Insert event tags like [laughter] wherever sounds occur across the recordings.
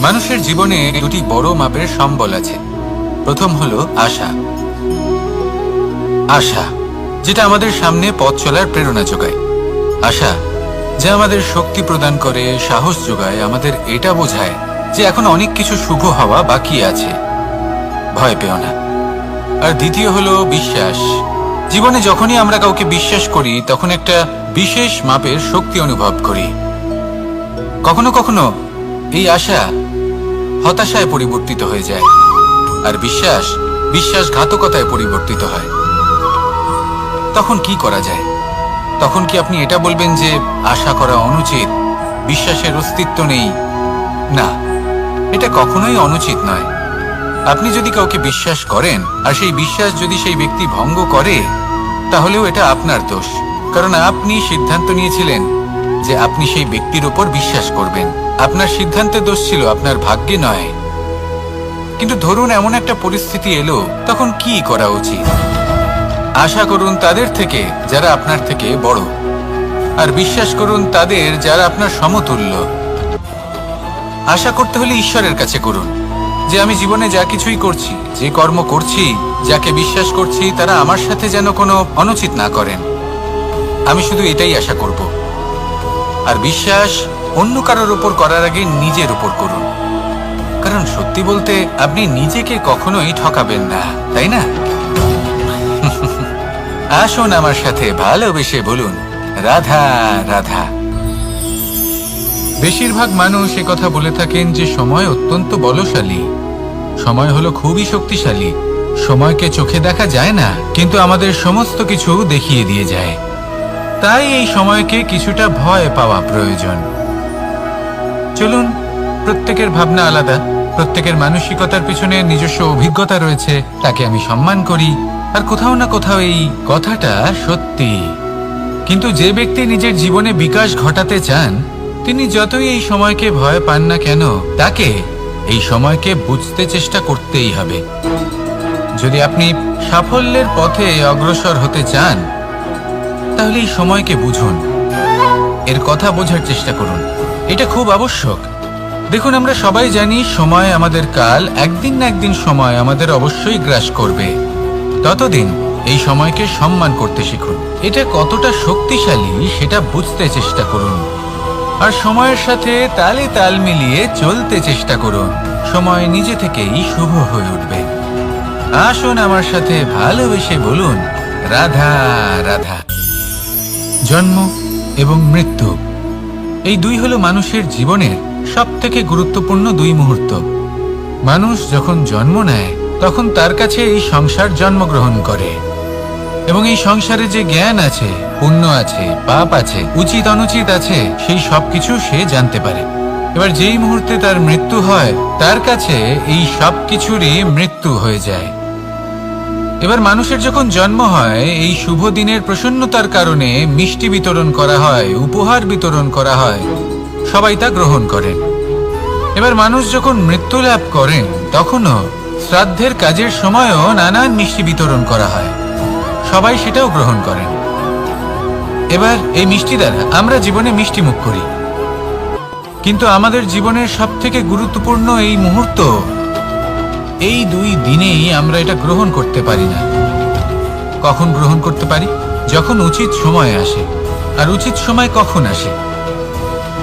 মানুষের জীবনে দুটি বড় মাপের সম্বল আছে। প্রথম হলো আশা। আশা, যেটা আমাদের সামনে পথ চলার প্রেরণা যোগায়। আশা, যা আমাদের শক্তি প্রদান করে, সাহস যোগায়, আমাদের এটা বোঝায় যে এখন অনেক কিছু শুভ হওয়া বাকি আছে। ভয় পেও না। আর দ্বিতীয় হলো বিশ্বাস। জীবনে যখনই আমরা কাউকে বিশ্বাস করি, তখন একটা বিশেষ মাপের শক্তি অনুভব করি। কখনো কখনো এই আশা হতাশায় পরিবর্তিত হয়ে যায়। আর বিশ্বাস, বিশ্বাসঘাতকতায় পরিবর্তিত হয়। তখন কি করা যায়? তখন কি আপনি এটা বলবেন যে, আশা করা অনুচিত, বিশ্বাসের অস্তিত্ব নেই? না, এটা কখনোই অনুচিত নয়। আপনি যদি কাউকে বিশ্বাস করেন, আর সেই বিশ্বাস যদি সেই ব্যক্তি ভঙ্গ করে, তাহলেও এটা আপনার দোষ। কারণ আপনি সিদ্ধান্ত নিয়েছিলেন যে আপনি সেই ব্যক্তির ওপর বিশ্বাস করবেন। আপনার সিদ্ধান্তের দোষ ছিল, আপনার ভাগ্যে নয়। কিন্তু ধরুন এমন একটা পরিস্থিতি এলো, তখন কি করা উচিত? আশা করুন তাদের থেকে যারা আপনার থেকে বড়। আর বিশ্বাস করুন তাদের যারা আপনার সমতুল্য। আশা করতে হলে ঈশ্বরের কাছে করুন। যে আমি জীবনে যা কিছুই করছি, যে কর্ম করছি, যাকে বিশ্বাস করছি, তারা আমার সাথে যেন কোনো অনুচিত না করেন। আমি শুধু এটাই আশা করব। আর বিশ্বাস অন্য কারোর উপর করার আগে নিজের উপর করুন। কারণ সত্যি বলতে আপনি নিজেকে কখনোই ঠকাবেন না, তাই না? [laughs] আসুন আমার সাথে ভালোবেসে বলুন, রাধা রাধা। বেশিরভাগ মানুষ কথা বলে থাকেন যে সময় অত্যন্ত বলশালী। সময় হলো খুবই শক্তিশালী। সময়কে চোখে দেখা যায় না, কিন্তু আমাদের সমস্ত কিছু দেখিয়ে দিয়ে যায়। তাই এই সময়কে কিছুটা ভয় পাওয়া প্রয়োজন। চলুন, প্রত্যেকের ভাবনা আলাদা। প্রত্যেকের মানসিকতার পিছনে নিজস্ব অভিজ্ঞতা রয়েছে, তাকে আমি সম্মান করি, আর কোথাও না কোথাও এই কথাটা সত্যি। কিন্তু যে ব্যক্তি নিজের জীবনে বিকাশ ঘটাতে চান, তিনি যতই এই সময়কে ভয় পান না কেন, তাকে এই সময়কে বুঝতে চেষ্টা করতেই হবে। যদি আপনি সাফল্যের পথে অগ্রসর হতে চান তাহলে এই সময়কে বুঝুন। এর কথা বোঝার চেষ্টা করুন। এটা খুব আবশ্যক। দেখুন, আমরা সবাই জানি সময় আমাদের কাল, একদিন না একদিন সময় আমাদের অবশ্যই গ্রাস করবে। ততদিন এই সময়কে সম্মান করতে শিখুন। এটা কতটা শক্তিশালী সেটা বুঝতে চেষ্টা করুন। আর সময়ের সাথে তালে তাল মিলিয়ে চলতে চেষ্টা করুন। সময় নিজে থেকেই শুভ হয়ে উঠবে। আসুন আমার সাথে ভালোবেসে বলুন, রাধা রাধা। জন্ম এবং মৃত্যু। এই দুই হলো মানুষের জীবনের সব থেকে গুরুত্বপূর্ণ দুই মুহূর্ত। মানুষ যখন জন্ম নেয়, তখন তার কাছে এই সংসার জন্মগ্রহণ করে। এবং এই সংসারে যে জ্ঞান আছে, পুণ্য আছে, পাপ আছে, উচিত অনুচিত আছে, সেই সব কিছু সে জানতে পারে। এবার যেই মুহূর্তে তার মৃত্যু হয়, তার কাছে এই সব কিছুরই মৃত্যু হয়ে যায়। এবার মানুষের যখন জন্ম হয়, এই শুভ দিনের প্রসন্নতার কারণে মিষ্টি বিতরণ করা হয়, উপহার বিতরণ করা হয়। সবাই তা গ্রহণ করেন। এবার মানুষ যখন মৃত্যু লাভ করেন, তখনও শ্রাদ্ধের কাজের সময়ও নানান মিষ্টি বিতরণ করা হয়। সবাই সেটাও গ্রহণ করেন। এবার এই মিষ্টি দ্বারা আমরা জীবনে মিষ্টি মুখ করি। কিন্তু আমাদের জীবনের সবথেকে গুরুত্বপূর্ণ এই মুহূর্ত এই দুই দিনেই আমরা এটা গ্রহণ করতে পারি না। কখন গ্রহণ করতে পারি? যখন উচিত সময় আসে। আর উচিত সময় কখন আসে?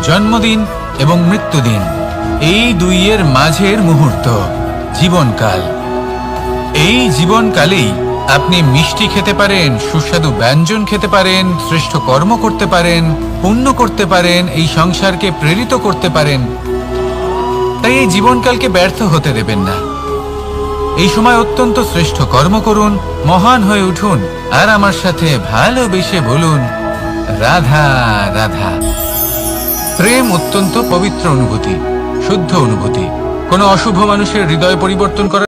জন্মদিন এবং মৃত্যুদিন, এই দুইয়ের মাঝের মুহূর্ত, জীবনকাল। এই জীবনকালেই আপনি মিষ্টি খেতে পারেন, সুস্বাদু ব্যঞ্জন খেতে পারেন, শ্রেষ্ঠ কর্ম করতে পারেন, পুণ্য করতে পারেন, এই সংসারকে প্রেরিত করতে পারেন। তাই এই জীবনকালকে ব্যর্থ হতে দেবেন না। এই সময় অত্যন্ত শ্রেষ্ঠ কর্ম করুন, মহান হয়ে উঠুন, আর আমার সাথে ভালোবেসে বলুন, রাধা রাধা। প্রেম অত্যন্ত পবিত্র অনুভূতি, শুদ্ধ অনুভূতি। কোনো অশুভ মানুষের হৃদয় পরিবর্তন করা